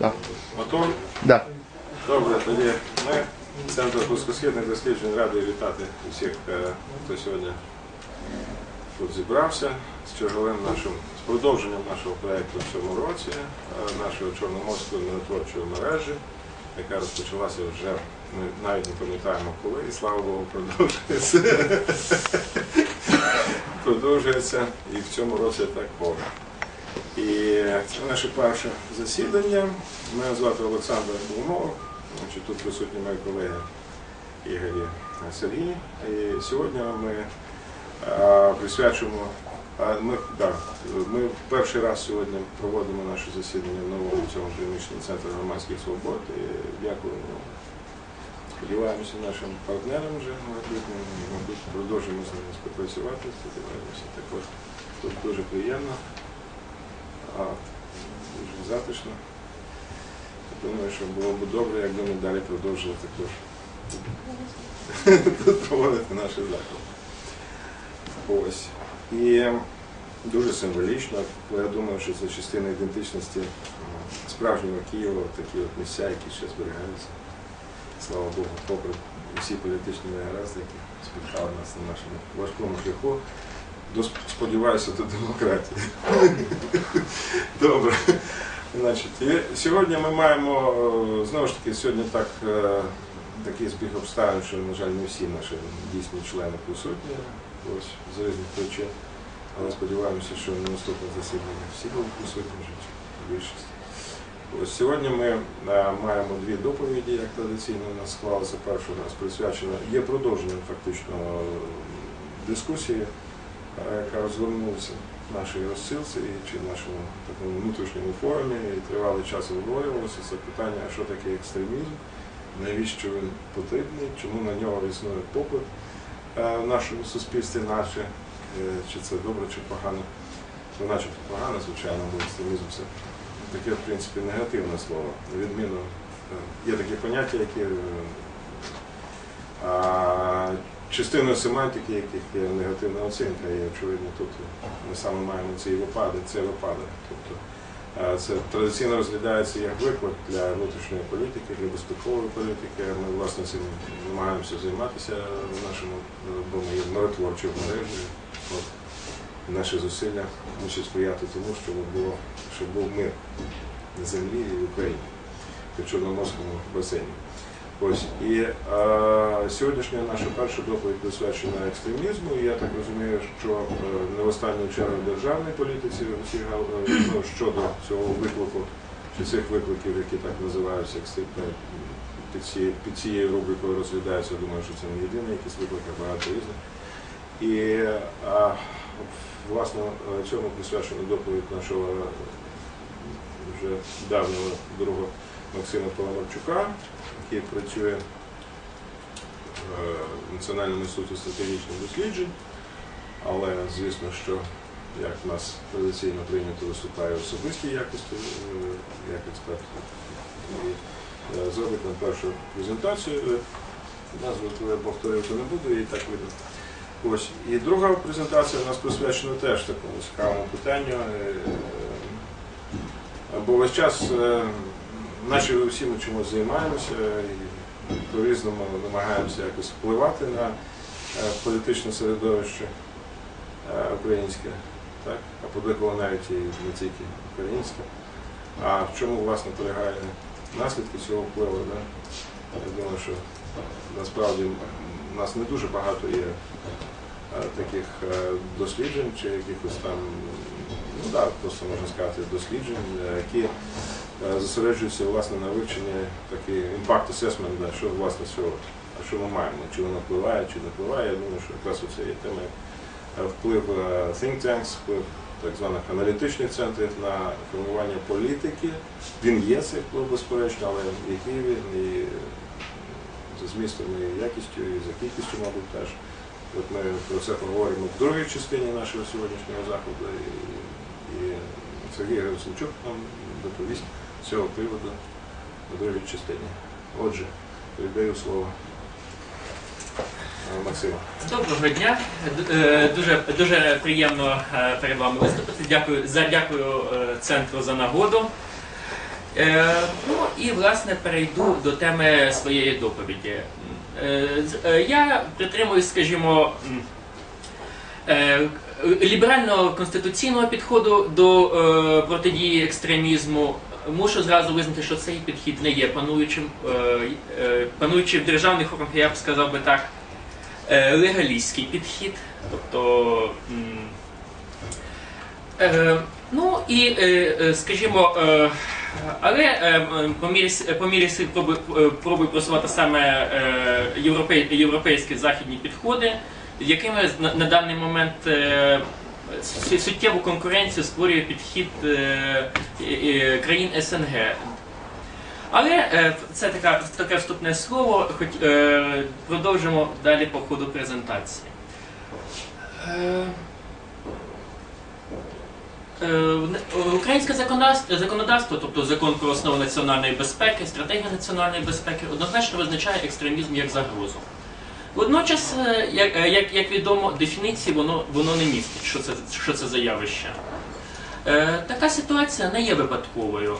Да. Готові? Да. Добре, тоді ми, Центр Близькосхідних досліджень, радий вітати усіх, е, хто сьогодні тут зібрався з черговим нашим, з продовженням нашого проєкту в цьому році, е, нашої чорноморської миротворчої мережі, яка розпочалася вже, ми навіть не пам'ятаємо коли, і слава Богу, продовжується. продовжується і в цьому році так повно. І це наше перше засідання. Мене звати Олександр Коломов. Тут присутні мої колеги Ігор і Сергій. І сьогодні ми а, присвячуємо. Ми, да, ми перший раз сьогодні проводимо наше засідання в новому цьому приміщенні Центру громадських свобод. І дякуємо. Сподіваємося нашим партнерам вже майбутнім, мабуть, продовжимо з ними співпрацювати. Сподіваємося. Так от тут дуже приємно, а дуже затишно. Думаю, що було б добре, якби ми далі продовжили також проводити наші заходи. Ось. І дуже символічно, бо я думаю, що це частина ідентичності справжнього Києва, такі от місця, які ще зберігаються. Слава Богу, попри всі політичні негаразди, які спіткали нас на нашому важкому шляху. Сподіваюся, до демократії. Добре. Значить, сьогодні ми маємо, е, знову ж таки, сьогодні так, е, такий збіг обставин, що, на жаль, не всі наші дійсні члени присутні, ось з різних причин. Але сподіваємося, що на наступне засідання всі будуть присутні вже чи більшість. Ось сьогодні ми е, маємо дві доповіді, як традиційно у нас склалося перший раз присвячена. Є продовженням фактично дискусії, яка розгорнулася в нашій розсилці чи в нашому такому внутрішньому форумі. І тривалий час обговорювалося це питання, що таке екстремізм, навіщо він потрібний, чому на нього існує попит е, в нашому суспільстві наше, е, чи це добре, чи погано. Ну, начебто погано, звичайно, бо екстремізм це таке, в принципі, негативне слово. Відміну, е, є такі поняття, які а, частиною семантики, яких є негативна оцінка, і очевидно тут ми саме маємо ці випадок, це випадок. Тобто е, це традиційно розглядається як виклик для внутрішньої політики, для безпекової політики. Ми власне цим намагаємося займатися в нашому е, бо ми є миротворчою мережею. От, наші зусилля мусять сприяти тому, щоб було, щоб був мир на землі і в Україні, в Чорноморському басейні. Ось і е, сьогоднішня наша перша доповідь присвячена екстремізму. І я так розумію, що е, не в останню чергу державній політиці всі е, ну, щодо цього виклику чи цих викликів, які так називаються під, цією, під цією рубрикою розглядаються. Думаю, що це не єдиний якийсь виклик, а багато різних. І а, власне цьому присвячена доповідь нашого вже давнього друга Максима Паламарчука, який працює е, в Національному інституті стратегічних досліджень, але звісно, що як в нас традиційно прийнято виступає в особистій якості е, як експерт. І е, зробить нам першу презентацію. Назву повторювати не буду, її так видно. Ось. І друга презентація у нас присвячена теж такому цікавому питанню. Бо весь час е, наші всі ми чомусь займаємося і по-різному намагаємося якось впливати на е, політичне середовище е, українське, так? а подеколи навіть і не тільки українське. А в чому власне полягає наслідки цього впливу? Да? Я думаю, що насправді у нас не дуже багато є е, таких досліджень чи якихось там, ну так, просто можна сказати, досліджень, які е, зосереджуються власне на вивченні такий assessment, да, що власне цього, а що ми маємо, чи воно впливає, чи не впливає. Я думаю, що якраз оце є тема е, вплив е, think tanks, вплив так званих аналітичних центрів на формування політики. Він є цей вплив, безперечно, але який він і за змістом і якістю, і за кількістю, мабуть, теж. От ми про це поговоримо в другій частині нашого сьогоднішнього заходу. І, і Сергій Герасимчук нам доповість цього приводу в другій частині. Отже, передаю слово е, Максиму. Доброго дня. Е, Дуже, дуже приємно е, перед вами виступити. Дякую, за, дякую центру за нагоду. Ну і власне перейду до теми своєї доповіді. Я притримуюсь, скажімо, ліберального конституційного підходу до протидії екстремізму. Мушу зразу визнати, що цей підхід не є пануючим, е, е, пануючим в державних органах, я б сказав би так, е, легалістський підхід. Тобто. Ну і, скажімо, але по мірі, по мірі сил пробую, е, пробую просувати саме європей, європейські західні підходи, якими на, даний момент суттєву конкуренцію створює підхід е, країн СНГ. Але е, це така, таке вступне слово, хоч е, продовжимо далі по ходу презентації. Українське законодавство, законодавство, тобто закон про основи національної безпеки, стратегія національної безпеки, однозначно визначає екстремізм як загрозу. Водночас, е, як, е, як, як відомо, дефініції воно, воно не містить, що це, що це за явище. Е, така ситуація не є випадковою.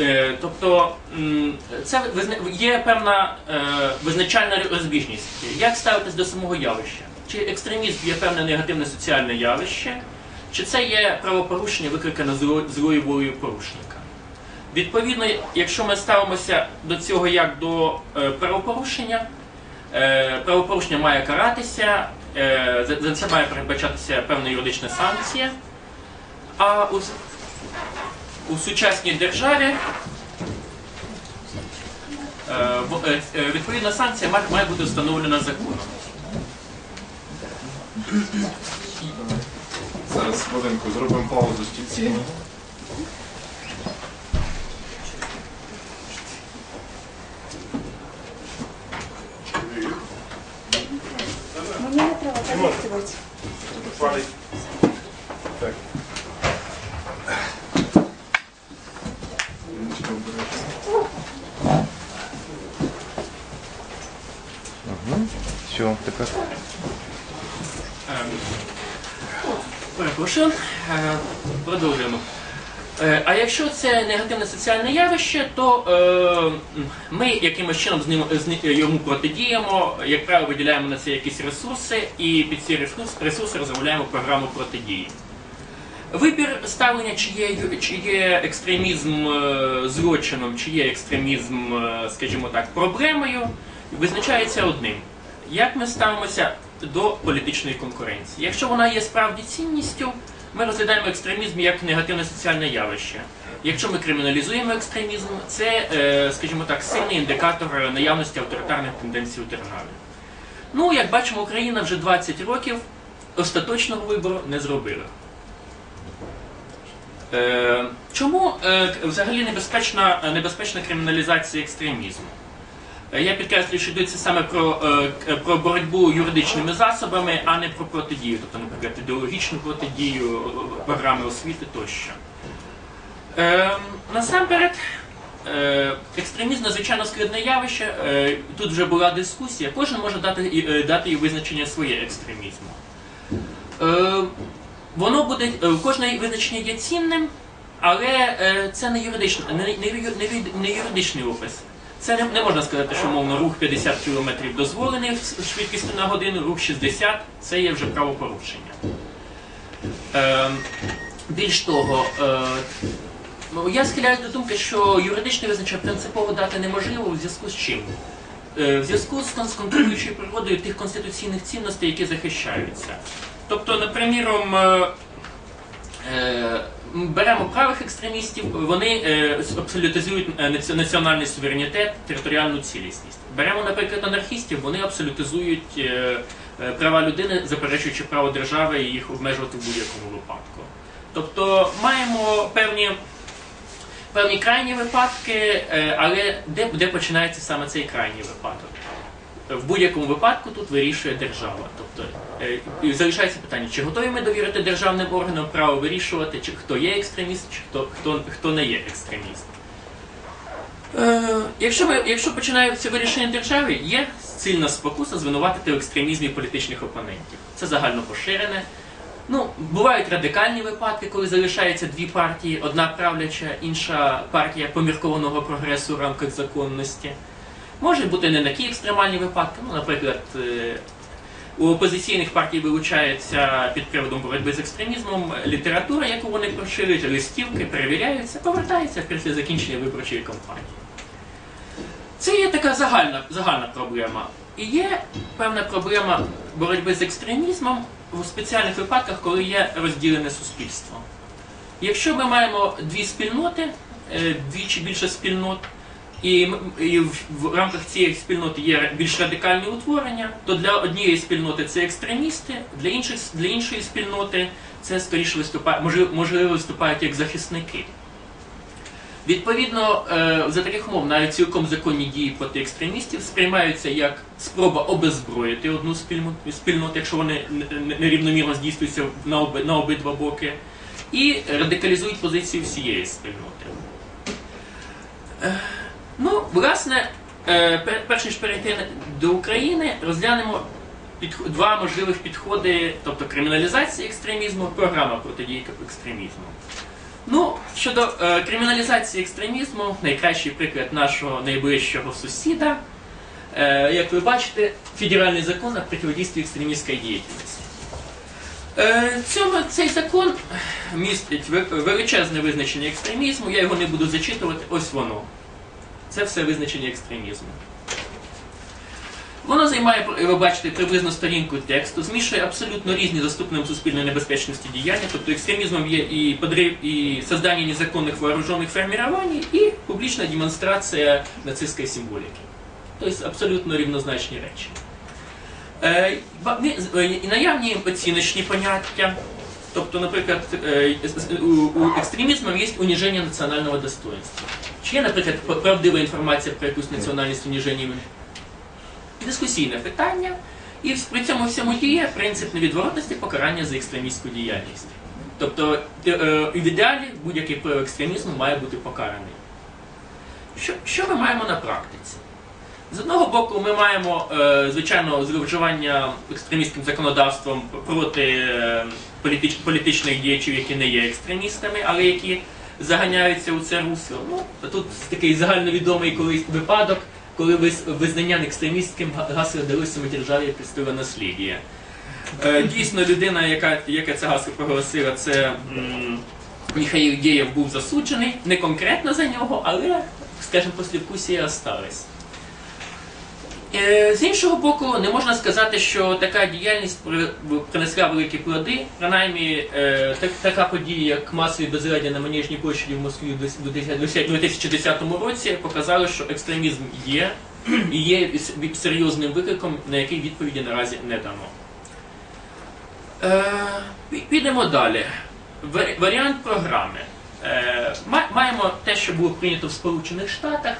Е, Тобто це є певна визначальна розбіжність. Як ставитись до самого явища? Чи екстремізм є певне негативне соціальне явище, чи це є правопорушення, викликане зло- злою волею порушника? Відповідно, якщо ми ставимося до цього як до е, правопорушення, е, правопорушення має каратися, е, за, це має передбачатися певна юридична санкція. А у, у сучасній державі відповідна санкція має бути встановлена законом. Зараз хвилинку зробимо паузу стільці. Мені не треба записувати. Палить. Так. Все, тепер. Ем, Перепрошую, Е, продовжуємо. Е, А якщо це негативне соціальне явище, то е, ми якимось чином з ним з йому протидіємо, як правило, виділяємо на це якісь ресурси, і під ці ресурс- ресурси розробляємо програму протидії. Вибір ставлення, чи є, чи є екстремізм е, злочином, чи є екстремізм, е, скажімо так, проблемою, визначається одним. Як ми ставимося до політичної конкуренції? Якщо вона є справді цінністю, ми розглядаємо екстремізм як негативне соціальне явище. Якщо ми криміналізуємо екстремізм, це, е, скажімо так, сильний індикатор наявності авторитарних тенденцій у державі. Ну, як бачимо, Україна вже 20 років остаточного вибору не зробила. Е, чому е, взагалі небезпечна, небезпечна криміналізація екстремізму? Е, Я підкреслюю, що йдеться саме про, е, про боротьбу юридичними засобами, а не про протидію, тобто, наприклад, ідеологічну протидію, е, програми освіти тощо. Е, насамперед, екстремізм надзвичайно складне явище. Тут вже була дискусія. Кожен може дати, і- дати і визначення своє екстремізму. Воно буде, кожне визначення є цінним, але це не юридичний, не, не, не юридичний опис. Це не, можна сказати, що мовно рух 50 км дозволений швидкістю на годину, рух 60 це є вже правопорушення. Е, більш того, е, я схиляюсь до думки, що юридичне визначення принципово дати неможливо в зв'язку з чим? Е, в зв'язку з кон- з природою тих конституційних цінностей, які захищаються. Тобто, наприміром, е, беремо правих екстремістів, вони е, абсолютизують е, національний суверенітет, територіальну цілісність. Беремо, наприклад, анархістів, вони абсолютизують е, права людини, заперечуючи право держави і їх обмежувати в будь-якому випадку. Тобто маємо певні. Певні крайні випадки, але де, де починається саме цей крайній випадок? В будь-якому випадку тут вирішує держава. Тобто е, залишається питання, чи готові ми довірити державним органам право вирішувати, чи хто є екстреміст, чи хто, хто, хто не є екстреміст. Е, якщо, ми, якщо починається вирішення держави, є сильна спокуса звинуватити в екстремізмі політичних опонентів. Це загально поширене. Ну, бувають радикальні випадки, коли залишаються дві партії: одна правляча, інша партія поміркованого прогресу в рамках законності. Може бути не такі екстремальні випадки. Ну, наприклад, е, у опозиційних партій вилучається під приводом боротьби з екстремізмом література, яку вони проширюють, листівки перевіряються, повертаються після закінчення виборчої кампанії. Це є така загальна, загальна проблема. І є певна проблема боротьби з екстремізмом у спеціальних випадках, коли є розділене суспільство. Якщо ми маємо дві спільноти, е, дві чи більше спільнот, і, і в, рамках цієї спільноти є більш радикальні утворення, то для однієї спільноти це екстремісти, для, інших, для іншої спільноти це скоріше виступає, можливо, можливо виступають як захисники. Відповідно, е, за таких умов навіть цілком законні дії проти екстремістів сприймаються як спроба обезброїти одну спільноту, якщо вони нерівномірно здійснюються на, оби, на обидва боки, і радикалізують позицію всієї спільноти. Ну, власне, е, перш ніж перейти до України, розглянемо два можливих підходи, тобто криміналізація екстремізму, програма протидії екстремізму. Ну, щодо е, криміналізації екстремізму, найкращий приклад нашого найближчого сусіда, е, як ви бачите, федеральний закон о противодействии екстремістської діяльності. Цьому, цей закон містить величезне визначення екстремізму, я його не буду зачитувати, ось воно. Це все визначення екстремізму. Воно займає, ви бачите, приблизно сторінку тексту, змішує абсолютно різні заступним суспільної небезпечності діяння, тобто екстремізмом є і подрив, і создання незаконних вооружених формувань, і публічна демонстрація нацистської символіки. Тобто абсолютно рівнозначні речі. Е, е, і наявні оціночні поняття. Тобто, наприклад, е, з- з- у, екстремізму є уніження національного достоинства. Чи є, наприклад, правдива інформація про якусь національність уніження? Дискусійне питання, і при цьому всьому діє принцип невідворотності покарання за екстремістську діяльність. Тобто, е, е, в ідеалі будь-який прояв екстремізму має бути покараний. Що, що ми маємо на практиці? З одного боку, ми маємо, е, звичайно, зловживання екстремістським законодавством проти е, політич, політичних діячів, які не є екстремістами, але які заганяються у це русло. Ну, тут такий загальновідомий колись випадок, коли виз- визнання екстремістським га- гасло далося державі престила наслідія. Е, Дійсно, людина, яка, яка це гасло проголосила, це м, Міхаїл Дєєв був засуджений, не конкретно за нього, але, скажімо, послівкусія осталась. Е, З іншого боку, не можна сказати, що така діяльність принесла великі плоди. Принаймні, е, така подія, як масові безряддя на Манежній площаді в Москві в 2010 році, показали, що екстремізм є і є серйозним викликом, на який відповіді наразі не дано. Е, Підемо далі. Варіант програми. Маємо те, що було прийнято в Сполучених Штатах.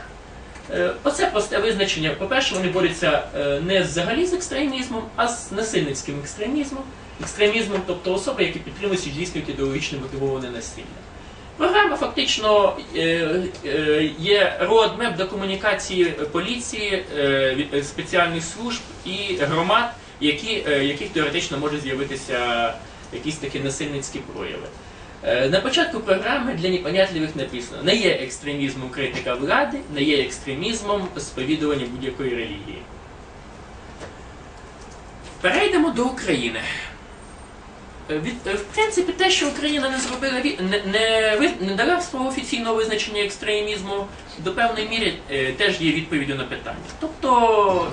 Е, Оце просте визначення. По-перше, вони борються е, не взагалі з екстремізмом, а з насильницьким екстремізмом. Екстремізмом, тобто особи, які підтримують і здійснюють ідеологічно мотивоване насилля. Програма фактично е, є роадмеп до комунікації поліції, спеціальних служб і громад, які, яких теоретично може з'явитися якісь такі насильницькі прояви. Е, На початку програми для непонятливих написано: не є екстремізмом критика влади, не є екстремізмом сповідування будь-якої релігії. Перейдемо до України. Е, е, в принципі, те, що Україна не зробила не, не, не дала свого офіційного визначення екстремізму, до певної міри теж є відповіддю на питання. Тобто,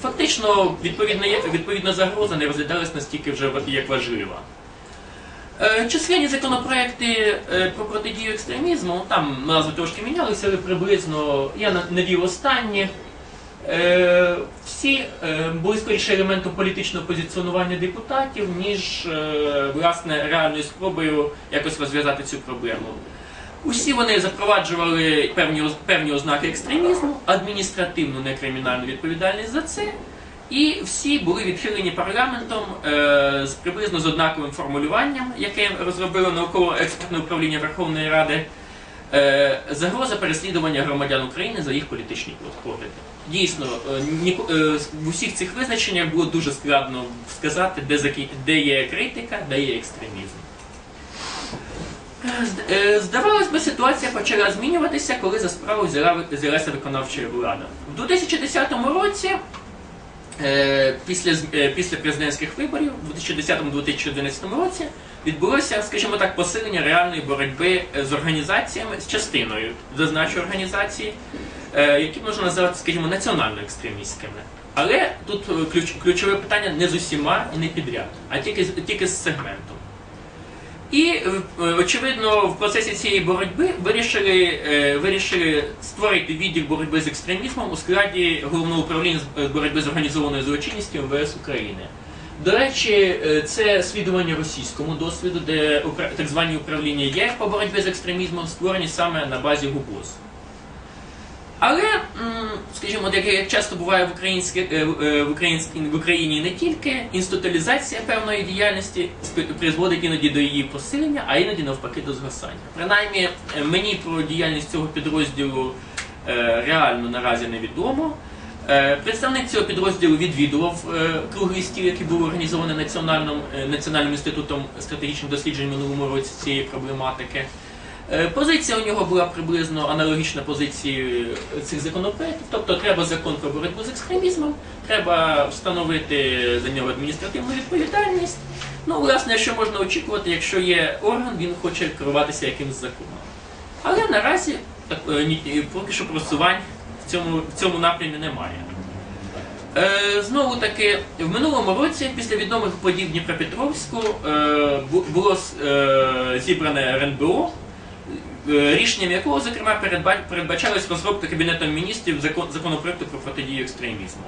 фактично, відповідна, відповідна загроза не розглядалась настільки вже як важлива. Е, Численні законопроекти е, про протидію екстремізму, там назви трошки мінялися, але приблизно я на- навів останні. Е, Всі були скоріше елементом політичного позиціонування депутатів, ніж власне реальною спробою якось розв'язати цю проблему. Усі вони запроваджували певні, певні ознаки екстремізму, адміністративну некримінальну відповідальність за це, і всі були відхилені парламентом е, з приблизно з однаковим формулюванням, яке розробило науково-експертне управління Верховної Ради. Е, загроза переслідування громадян України за їх політичні погляди. Дійсно, е, е, в усіх цих визначеннях було дуже складно сказати, де, є критика, де є екстремізм. Зд- Здавалось би, ситуація почала змінюватися, коли за справу взялася виконавча влада. У 2010 році, після, е, після президентських виборів, у 2010-2011 році, відбулося, скажімо так, посилення реальної боротьби е, з організаціями, з частиною зазначу організації, е, які можна називати, скажімо, національно-екстремістськими. Але тут е, ключ, ключове питання не з усіма і не підряд, а тільки, тільки з сегментом. І е, очевидно, в процесі цієї боротьби вирішили, е, вирішили створити відділ боротьби з екстремізмом у складі головного управління е, боротьби з організованою злочинністю МВС України. До речі, це слідування російському досвіду, де так звані управління є по боротьбі з екстремізмом створені саме на базі ГУБОЗ. Але, скажімо, як, як часто буває в, українській, е, в, е, в, українській, в Україні не тільки, інституалізація певної діяльності призводить іноді до її посилення, а іноді навпаки до згасання. Принаймні, е, мені про діяльність цього підрозділу реально наразі невідомо. Представник цього підрозділу відвідував круглий стіл, який був організований Національним, Національним інститутом стратегічних досліджень минулому році цієї проблематики. Е, Позиція у нього була приблизно аналогічна позиції цих законопроєктів. Тобто треба закон про боротьбу з екстремізмом, треба встановити за нього адміністративну відповідальність. Ну, власне, що можна очікувати, якщо є орган, він хоче керуватися якимось законом. Але наразі так, е, е, поки що просувань в цьому, в цьому напрямі немає. Е, знову таки, в минулому році, після відомих подій Дніпропетровську, е, було е, зібране РНБО, рішенням якого, зокрема, передба- передбачалась розробка Кабінетом міністрів закон, законопроекту про протидію екстремізму.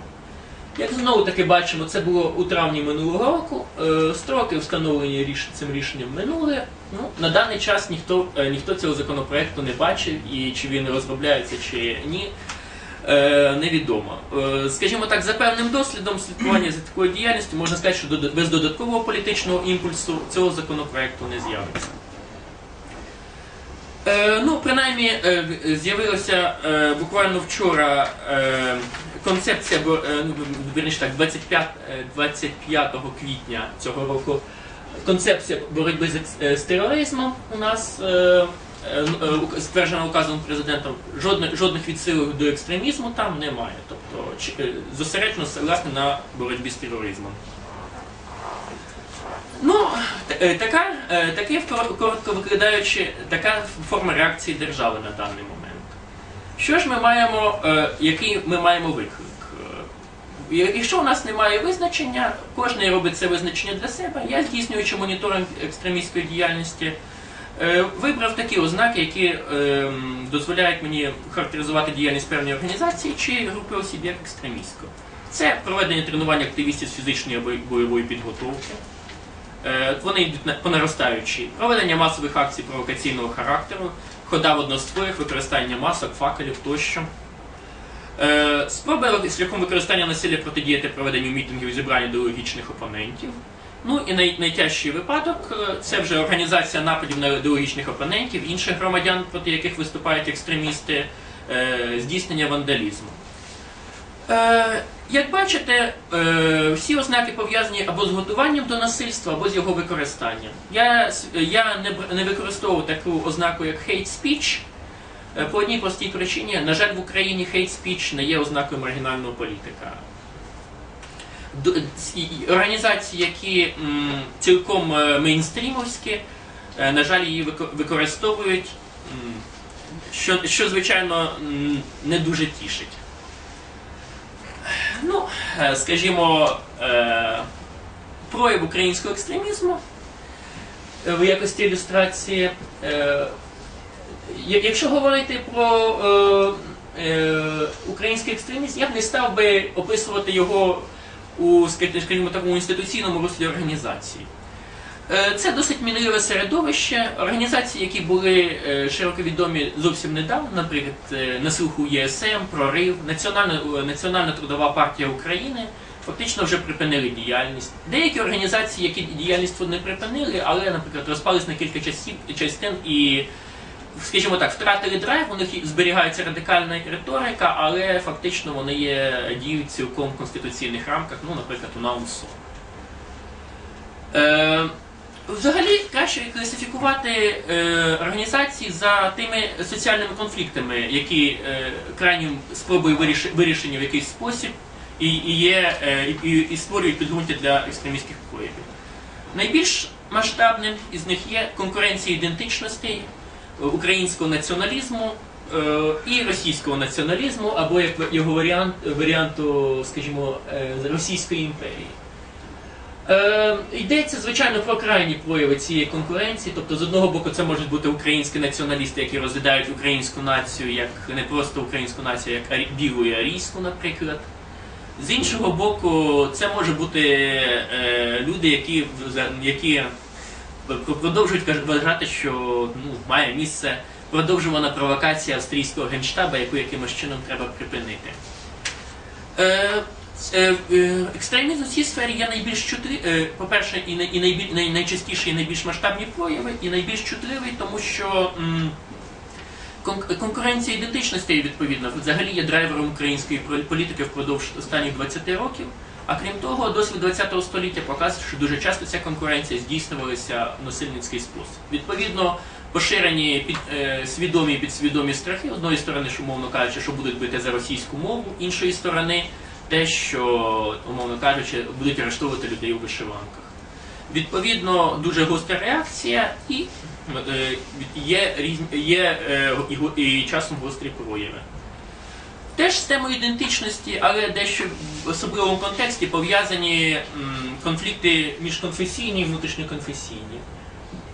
Як знову таки бачимо, це було у травні минулого року. Е, строки встановлені цим рішенням минули. Ну, на даний час ніхто, е, ніхто цього законопроекту не бачив, і чи він розробляється, чи ні. Е, невідомо. Е, скажімо так, за певним дослідом слідкування за такою діяльністю можна сказати, що без додаткового політичного імпульсу цього законопроекту не з'явиться. Е, ну, принаймні, е, з'явилася е, буквально вчора концепція, ну, вірніше так, 25, е, 25 квітня цього року концепція боротьби з, тероризмом у нас стверджена указом президентом. Жодних, жодних відсилок до екстремізму там немає. Тобто зосереджено власне на боротьбі з тероризмом. Ну, е, така, е, таке коротко викладаючи, така форма реакції держави на даний момент. Що ж ми маємо, е, який ми маємо виклик? Якщо у нас немає визначення, кожен робить це визначення для себе. Я, здійснюючи моніторинг екстремістської діяльності, вибрав такі ознаки, які дозволяють мені характеризувати діяльність певної організації чи групи осіб як екстремістську. Це проведення тренувань активістів з фізичної бойової підготовки. Е, Вони йдуть по наростаючій. Проведення масових акцій провокаційного характеру, хода в одностроях, використання масок, факелів тощо. Е, Спроби шляхом використання насилля протидіяти проведенню мітингів і зібрань ідеологічних опонентів. Ну і най- найтяжчий випадок е, це вже організація нападів на ідеологічних опонентів, інших громадян, проти яких виступають екстремісти, здійснення вандалізму. Як бачите, е, всі ознаки пов'язані або з готуванням до насильства, або з його використанням. Я, я не, не використовував таку ознаку, як hate speech, е, по одній простій причині. На жаль, в Україні hate speech не є ознакою маргінального політика. Організації, які цілком е, мейнстрімовські, на жаль, її використовують, що, що звичайно, не дуже тішить. Ну, е, скажімо, е, прояв українського екстремізму е, в якості ілюстрації. Якщо говорити про український екстремізм, я б не став би описувати його у скажімо, такому інституційному руслі організації. Е, Це досить мінливе середовище. Організації, які були е, широко відомі зовсім недавно, наприклад, е, на слуху ЄСМ, Прорив, Національна, Національна трудова партія України, фактично вже припинили діяльність. Деякі організації, які діяльність не припинили, але, наприклад, розпались на кілька частин і скажімо так, втратили драйв, у них зберігається радикальна риторика, але фактично вони є діють цілком в конституційних рамках, ну, наприклад, у НАУСО. Е, Взагалі краще класифікувати е, організації за тими соціальними конфліктами, які е, крайнім спробою виріш- вирішення в якийсь спосіб і, і, є, е, і, і створюють підґрунтя для екстремістських проявів. Найбільш масштабним із них є конкуренція ідентичностей е, українського націоналізму е, і російського націоналізму, або як його варіант, варіанту, скажімо, е, Російської імперії. Е, йдеться, звичайно, про крайні прояви цієї конкуренції. Тобто, з одного боку, це можуть бути українські націоналісти, які розглядають українську націю як не просто українську націю, як білу і арійську, наприклад. З іншого боку, це може бути е, люди, які, які продовжують вважати, що ну, має місце продовжувана провокація австрійського генштаба, яку якимось чином треба припинити. Е, Екстремізм в цій сфері є найбільш чутливий, е, по-перше, і, най, і найбіль, най, найчастіші і найбільш масштабні прояви, і найбільш чутливий, тому що м, кон- конкуренція ідентичностей, відповідно, взагалі є драйвером української політики впродовж останніх 20 років. А крім того, досвід ХХ століття показує, що дуже часто ця конкуренція здійснювалася в насильницький спосіб. Відповідно, поширені під, е, свідомі і підсвідомі страхи, одної сторони, що, умовно кажучи, що будуть бити за російську мову, іншої сторони, те, що, умовно кажучи, будуть арештовувати людей у вишиванках. Відповідно, дуже гостра реакція і е, є, є е, і, часом гострі прояви. Теж з темою ідентичності, але дещо в особливому контексті пов'язані конфлікти міжконфесійні і внутрішньоконфесійні.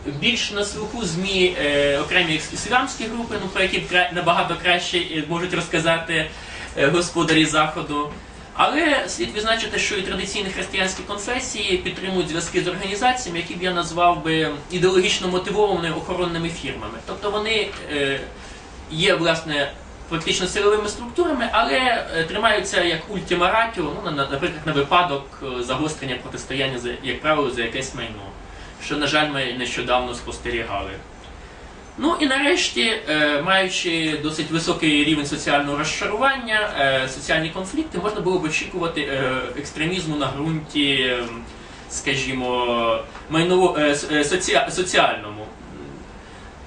Більш на слуху ЗМІ е, окремі ісламські групи, ну, про які набагато краще можуть розказати господарі Заходу. Але слід відзначити, що і традиційні християнські конфесії підтримують зв'язки з організаціями, які б я назвав би ідеологічно мотивованими охоронними фірмами. Тобто вони е, є, власне, фактично силовими структурами, але е, тримаються як ультима ратіо, ну, на- наприклад, на випадок е, загострення протистояння, як правило, за якесь майно, що, на жаль, ми нещодавно спостерігали. Ну і нарешті, е, маючи досить високий рівень соціального розчарування, е, соціальні конфлікти, можна було б очікувати е, екстремізму на ґрунті, е, скажімо, майново, соціальному.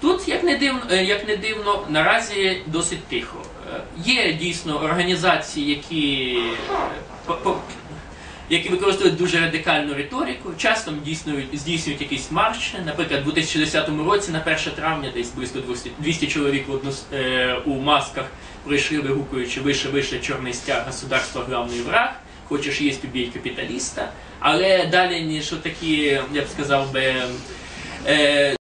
Тут, як не дивно, як не дивно, наразі досить тихо. Є дійсно організації, які, які використовують дуже радикальну риторику, часто здійснюють, здійснюють якісь марші. Наприклад, у 2010 році, на 1 травня, десь близько 200, 200 чоловік в одну, е, у масках прийшли, вигукуючи вище, вище чорний стяг государства главний враг. Хочеш їсть убій капіталіста, але далі ніж такі, я б сказав би, е,